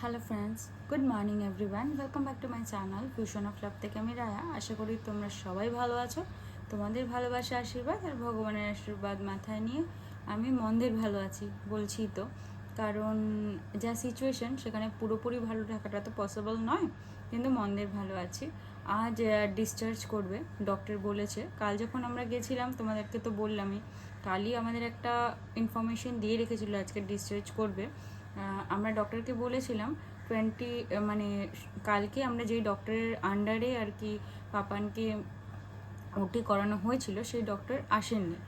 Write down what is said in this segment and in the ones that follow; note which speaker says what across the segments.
Speaker 1: Hello friends good morning everyone welcome back to my channel fusion of love থেকে আমি রায়া। আশা করি তোমরা সবাই ভালো আছো। তোমাদের ভালোবাসা, আশীর্বাদ আর ভগবানের আশীর্বাদ মাথায় নিয়ে আমি মন্দের ভালো আছি বলছি তো। কারণ যা সিচুয়েশন সেখানে পুরোপুরি ভালো থাকাটা তো পসিবল নয়, কিন্তু মন্দের ভালো আছি। আজ ডিসচার্জ করবে ডক্টর বলেছে। কাল যখন আমরা গেছিলাম, তোমাদেরকে তো বললামই, কালই আমাদের একটা ইনফরমেশন দিয়ে রেখেছিল আজকে ডিসচার্জ করবে। আমরা ডক্টরকে বলেছিলাম টোয়েন্টি মানে কালকে আমরা যেই ডক্টরের আন্ডারে আর কি পাপানকে ওটি করানো হয়েছিল, সেই ডক্টর আসেননি।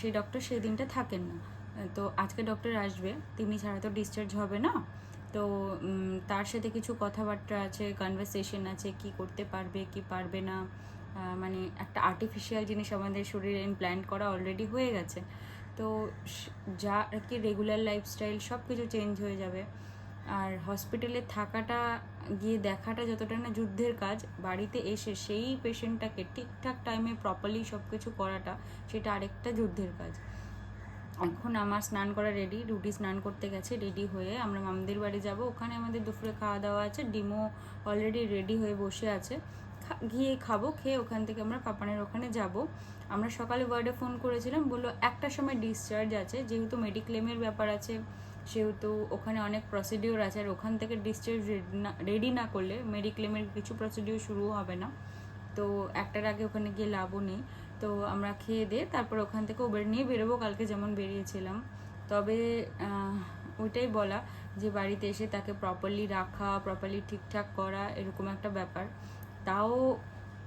Speaker 1: সেই ডক্টর সেই দিনটা থাকেন না। তো আজকে ডক্টর আসবে, তিনি ছাড়া তো ডিসচার্জ হবে না। তো তার সাথে কিছু কথাবার্তা আছে কনভারসেশন আছে, কি করতে পারবে, কি পারবে না। মানে একটা আর্টিফিশিয়াল জিনিস আমাদের শরীরে ইমপ্ল্যান্ট করা অলরেডি হয়ে গেছে। তো যা আর কি রেগুলার লাইফস্টাইল সব কিছু চেঞ্জ হয়ে যাবে। আর হসপিটালে থাকাটা, গিয়ে দেখাটা যতটা না যুদ্ধের কাজ, বাড়িতে এসে সেই পেশেন্টটাকে ঠিকঠাক টাইমে প্রপারলি সব কিছু করাটা, সেটা আরেকটা যুদ্ধের কাজ। এখন আমার স্নান করা রেডি রুটি স্নান করতে গেছে রেডি হয়ে আমরা মামদের বাড়ি যাব। ওখানে আমাদের দুপুরে খাওয়া দাওয়া আছে, ডিমও অলরেডি রেডি হয়ে বসে আছে। গিয়ে খাব, খেয়ে ওখান থেকে আমরা পাপানের ওখানে যাব। আমরা সকালে ওয়ার্ডে ফোন করেছিলাম, বলল একটার সময় ডিসচার্জ আছে, যেহেতু মেডিক্লেমের ব্যাপার আছে, সেহেতু ওখানে অনেক প্রসিডিওর আছে, আর ওখান থেকে ডিসচার্জ রেডি না করলে মেডিক্লেমের কিছু প্রসিডিওর শুরু হবে না। তো একটার আগে ওখানে গিয়ে লাভও নেই। তো আমরা খেয়ে দিয়ে তারপর ওখান থেকে উবের নিয়ে বেরোবো, কালকে যেমন বেরিয়েছিলাম। তবে ওইটাই বলা যে বাড়িতে এসে তাকে প্রপারলি রাখা প্রপারলি ঠিকঠাক করা, এরকম একটা ব্যাপার। তাও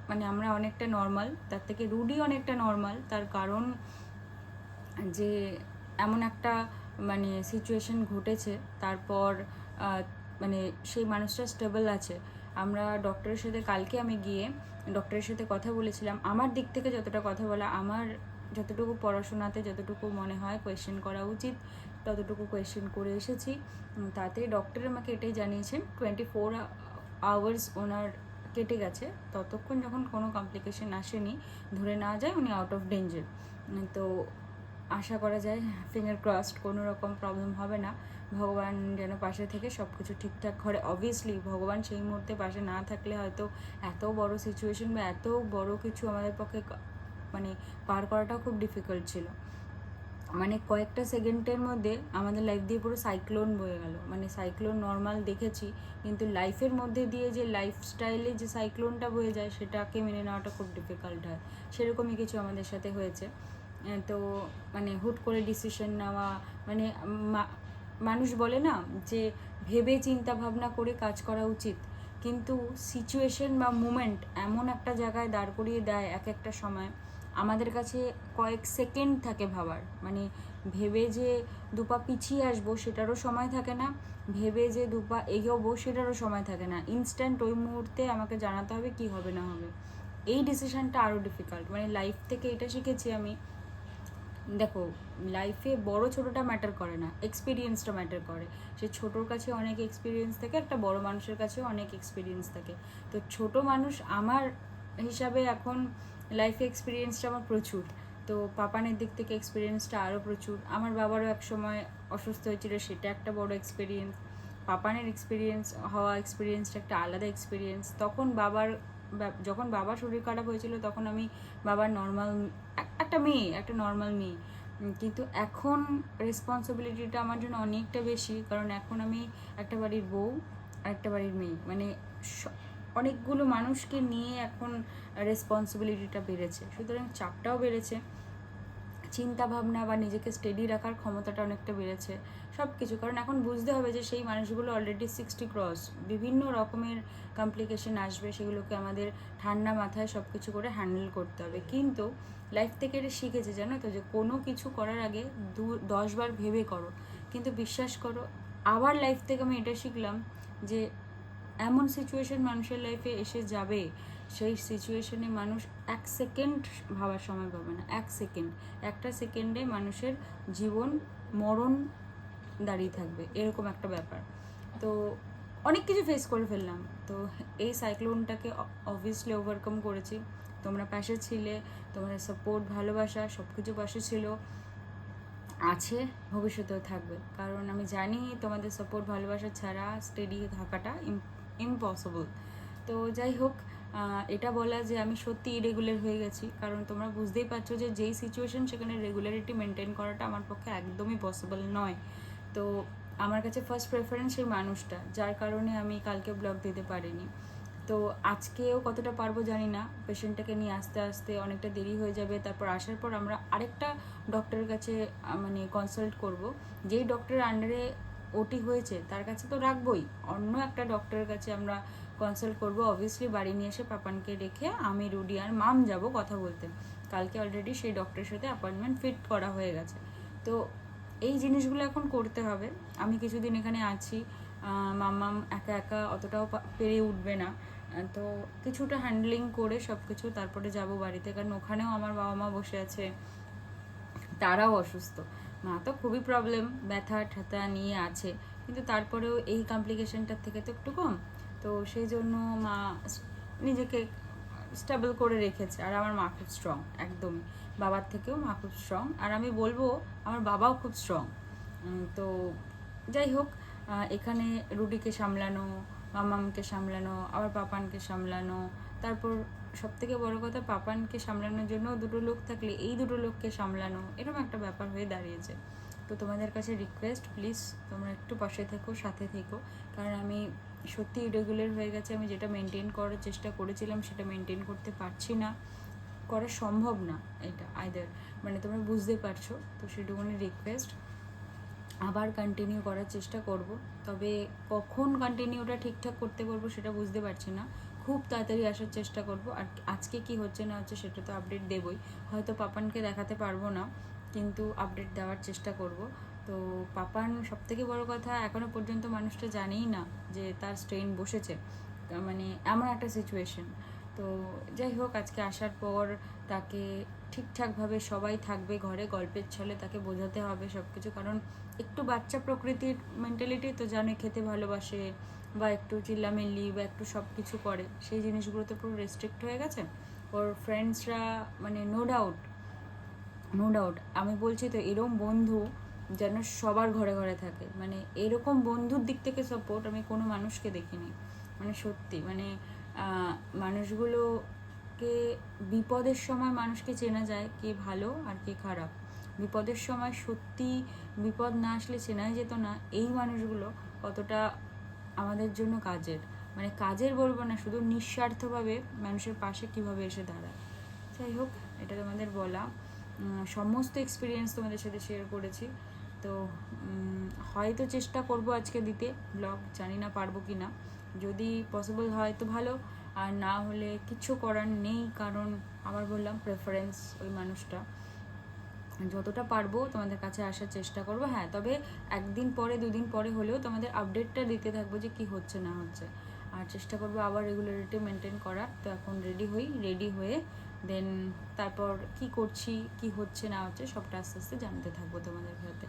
Speaker 1: মানে আমরা অনেকটা নর্মাল তার থেকে রুডি অনেকটা নর্মাল তার কারণ যে এমন একটা মানে সিচুয়েশন ঘটেছে, তারপর মানে সেই মানুষটা স্টেবল আছে। আমরা ডক্টরের সাথে, কালকে আমি গিয়ে ডক্টরের সাথে কথা বলেছিলাম। আমার দিক থেকে যতটা কথা বলা, আমার যতটুকু পড়াশোনাতে যতটুকু মনে হয় কোয়েশ্চেন করা উচিত, ততটুকু কোয়েশ্চেন করে এসেছি। তাতে ডক্টর আমাকে এটাই জানিয়েছেন টোয়েন্টি ফোর আওয়ার্স ওনার কেটে গেছে। ততক্ষণ যখন কোনো কমপ্লিকেশন আসেনি, ধরে না যায় উনি আউট অফ ডেঞ্জার তো আশা করা যায় ফিঙ্গার ক্রসড কোনো রকম প্রবলেম হবে না। ভগবান যেন পাশে থেকে সব কিছু ঠিকঠাক করে। অবভিয়াসলি ভগবান সেই মুহূর্তে পাশে না থাকলে হয়তো এত বড় সিচুয়েশন বা এত বড় কিছু আমাদের পক্ষে মানে পার করাটাও খুব ডিফিকাল্ট ছিল। মানে কয়েকটা সেকেন্ডের মধ্যে আমাদের লাইফ দিয়ে পুরো সাইক্লোন বয়ে গেল। মানে সাইক্লোন নর্মাল দেখেছি, কিন্তু লাইফের মধ্যে দিয়ে যে লাইফস্টাইলে যে সাইক্লোনটা বয়ে যায়, সেটাকে মেনে নেওয়াটা খুব ডিফিকাল্ট হয়। সেরকমই কিছু আমাদের সাথে হয়েছে। তো মানে হুট করে ডিসিশন নেওয়া মানে মানুষ বলে না যে ভেবে চিন্তা ভাবনা করে কাজ করা উচিত, কিন্তু সিচুয়েশন বা মুমেন্ট এমন একটা জায়গায় দাঁড় করিয়ে দেয় এক একটা সময় আমাদের কাছে কয়েক সেকেন্ড থাকে ভাবার। মানে ভেবে যে দুপা পিছিয়ে আসব সেটারও সময় থাকে না, ভেবে যে দুপা এগোবো সেটারও সময় থাকে না। ইনস্ট্যান্ট ওই মুহূর্তে আমাকে জানাতে হবে কি হবে না হবে। এই ডিসিশনটা আরও ডিফিকাল্ট মানে লাইফ থেকে এটা শিখেছি আমি। দেখো লাইফে বড় ছোটটা ম্যাটার করে না এক্সপিরিয়েন্সটা ম্যাটার করে। সে ছোটোর কাছে অনেক এক্সপিরিয়েন্স থাকে, একটা বড় মানুষের কাছেও অনেক এক্সপিরিয়েন্স থাকে। তো ছোট মানুষ আমার হিসাবে এখন লাইফে এক্সপিরিয়েন্সটা আমার প্রচুর। তো পাপানের দিক থেকে এক্সপিরিয়েন্সটা আরও প্রচুর। আমার বাবারও এক সময় অসুস্থ হয়েছিল, সেটা একটা বড় এক্সপিরিয়েন্স পাপানের এক্সপিরিয়েন্স হওয়া এক্সপিরিয়েন্সটা একটা আলাদা এক্সপিরিয়েন্স তখন বাবার যখন বাবার শরীর খারাপ হয়েছিল, তখন আমি বাবার নর্মাল একটা মেয়ে, একটা নর্মাল মেয়ে। কিন্তু এখন রেসপন্সিবিলিটিটা আমার জন্য অনেকটা বেশি। কারণ এখন আমি একটা বাড়ির বউ একটা বাড়ির মেয়ে। মানে অনেকগুলো মানুষকে নিয়ে এখন রেসপন্সিবিলিটিটা বেড়েছে। সুতরাং চাপটাও বেড়েছে। চিন্তা ভাবনা বা নিজেকে স্টেডি রাখার ক্ষমতাটা অনেকটা বেড়েছে। সব কিছু কারণ এখন বুঝতে হবে যে সেই মানুষগুলো অলরেডি সিক্সটি ক্রস বিভিন্ন রকমের কমপ্লিকেশন আসবে, সেগুলোকে আমাদের ঠান্ডা মাথায় সব কিছু করে হ্যান্ডেল করতে হবে। কিন্তু লাইফ থেকে এটা শিখেছে, জানো তো, যে কোনো কিছু করার আগে দু দশবার ভেবে করো। কিন্তু বিশ্বাস করো, আবার লাইফ থেকে আমি এটা শিখলাম যে এমন সিচুয়েশন মানুষের লাইফে এসে যাবে, সেই সিচুয়েশনে মানুষ এক সেকেন্ড ভাবার সময় পাবে না, এক সেকেন্ড একটা সেকেন্ডে মানুষের জীবন মরণ দাঁড়িয়ে থাকবে, এরকম একটা ব্যাপার। তো অনেক কিছু ফেস করে ফেললাম। তো এই সাইক্লোনটাকে অবভিয়াসলি ওভারকাম করেছি। তোমরা পাশে ছিলে, তোমাদের সাপোর্ট ভালোবাসা সব কিছু পাশে ছিল। আছে, ভবিষ্যতেও থাকবে। কারণ আমি জানি তোমাদের সাপোর্ট ভালোবাসা ছাড়া স্টেডি থাকাটা ইম্পসিবল তো যাই হোক এটা বলা যে আমি সত্যি ইরেগুলার হয়ে গেছি। কারণ তোমরা বুঝতেই পারছ যে যেই সিচুয়েশন সেখানে রেগুলারিটি মেনটেন করাটা আমার পক্ষে একদমই পসিবল নয়। তো আমার কাছে ফার্স্ট প্রেফারেন্স সেই মানুষটা, যার কারণে আমি কালকে ব্লগ দিতে পারিনি। তো আজকেও কতটা পারব জানি না। পেশেন্টটাকে নিয়ে আসতে আসতে অনেকটা দেরি হয়ে যাবে। তারপর আসার পর আমরা আরেকটা ডক্টরের কাছে মানে কনসাল্ট করব। যেই ডক্টরের আন্ডারে ওটি হয়েছে, তার কাছে তো রাখবোই। অন্য একটা ডক্টরের কাছে আমরা কনসাল্ট করব। অবভিয়াসলি বাড়ি নিয়ে এসে পাপানকে রেখে আমি, রুডি আর মাম যাব কথা বলতে। কালকে অলরেডি সেই ডক্টরের সাথে অ্যাপয়েন্টমেন্ট ফিট করা হয়ে গেছে। তো এই জিনিসগুলো এখন করতে হবে। আমি কিছুদিন এখানে আছি। মাম্মাম একা একা অতটাও পেরে উঠবে না। তো কিছুটা হ্যান্ডলিং করে সব কিছু তারপরে যাব বাড়িতে। কারণ ওখানেও আমার বাবা মা বসে আছে, তারাও অসুস্থ। মা তো খুবই প্রবলেম ব্যথা ঠ্যাথা নিয়ে আছে। কিন্তু তারপরেও এই কমপ্লিকেশনটার থেকে তো একটু কম। তো সেই জন্য মা নিজেকে স্টেবল করে রেখেছে। আর আমার মা খুব স্ট্রং একদমই। বাবার থেকেও মা খুব স্ট্রং আর আমি বলব, আমার বাবাও খুব স্ট্রং তো যাই হোক এখানে রুডিকে সামলানো মামামকে সামলানো, আবার পাপানকে সামলানো। তারপর সব থেকে বড় কথা, পাপানকে সামলানোর জন্য দুটো লোক থাকলে এই দুটো লোককে সামলানো। এরকম একটা ব্যাপার হয়ে দাঁড়িয়েছে। তো তোমাদের কাছে রিকোয়েস্ট প্লিজ তোমরা একটু পাশে থেকো, সাথে থেকো। কারণ আমি সত্যি ইরেগুলার হয়ে গেছে, আমি যেটা মেনটেন করার চেষ্টা করেছিলাম, সেটা মেনটেন করতে পারছি না। করা সম্ভব না এটা আইদার মানে তোমরা বুঝতে পারছ? তো সেটুকুনি রিকোয়েস্ট আবার কন্টিনিউ করার চেষ্টা করব। তবে কখন কন্টিনিউটা ঠিকঠাক করতে পারব সেটা বুঝতে পারছি না। খুব তাড়াতাড়ি আসার চেষ্টা করব। আর আজকে কি হচ্ছে না হচ্ছে সেটা তো আপডেট দেবই। হয়তো পাপানকে দেখাতে পারব না, কিন্তু আপডেট দেওয়ার চেষ্টা করব। তো পাপান সব থেকে বড় কথা এখনও পর্যন্ত মানুষটা জানেই না যে তার স্ট্রেন বসেছে। মানে এমন একটা সিচুয়েশন তো যাই হোক, আজকে আসার পর তাকে ঠিকঠাকভাবে সবাই থাকবে ঘরে গল্পের ছলে তাকে বোঝাতে হবে সব কিছু কারণ একটু বাচ্চা প্রকৃতির মেন্টালিটি তো জানে খেতে ভালোবাসে বা একটু চিল্লামিল্লি বা একটু সব কিছু করে। সেই জিনিসগুলো তো পুরো রেস্ট্রিক্ট হয়ে গেছে। ওর ফ্রেন্ডসরা মানে নো ডাউট নো ডাউট আমি বলছি তো এরকম বন্ধু যেন সবার ঘরে ঘরে থাকে। মানে এরকম বন্ধুর দিক থেকে সাপোর্ট আমি কোনো মানুষকে দেখিনি। মানে সত্যি মানে আহ, মানুষগুলোকে বিপদের সময় মানুষকে চেনা যায়, কে ভালো আর কে খারাপ। বিপদের সময় সত্যি বিপদ না আসলে চেনাই যেত না, এই মানুষগুলো কতটা আমাদের জন্য কাজের। মানে কাজের বলব না, শুধু নিঃস্বার্থভাবে মানুষের পাশে কীভাবে এসে দাঁড়ায়। যাই হোক, এটা তোমাদের বলা। সমস্ত এক্সপিরিয়েন্স তোমাদের সাথে শেয়ার করেছি। তো হয়তো চেষ্টা করব আজকে দিতে। ব্লগ জানি না পারব কি না যদি পসিবল হয় তো ভালো। আর না হলে কিছু করার নেই, কারণ আবার বললাম প্রেফারেন্স ওই মানুষটা। যতটা পারব তোমাদের কাছে আসার চেষ্টা করব হ্যাঁ তবে একদিন পরে, দুদিন পরে হলেও তোমাদের আপডেটটা দিতে থাকব যে কি হচ্ছে, না হচ্ছে। আর চেষ্টা করব আবার রেগুলারিটি মেনটেন করার। তো এখন রেডি হই রেডি হয়ে দেন তারপর কি করছি, কি হচ্ছে, না হচ্ছে, সবটা আস্তে আস্তে জানতে থাকব তোমাদের সাথে।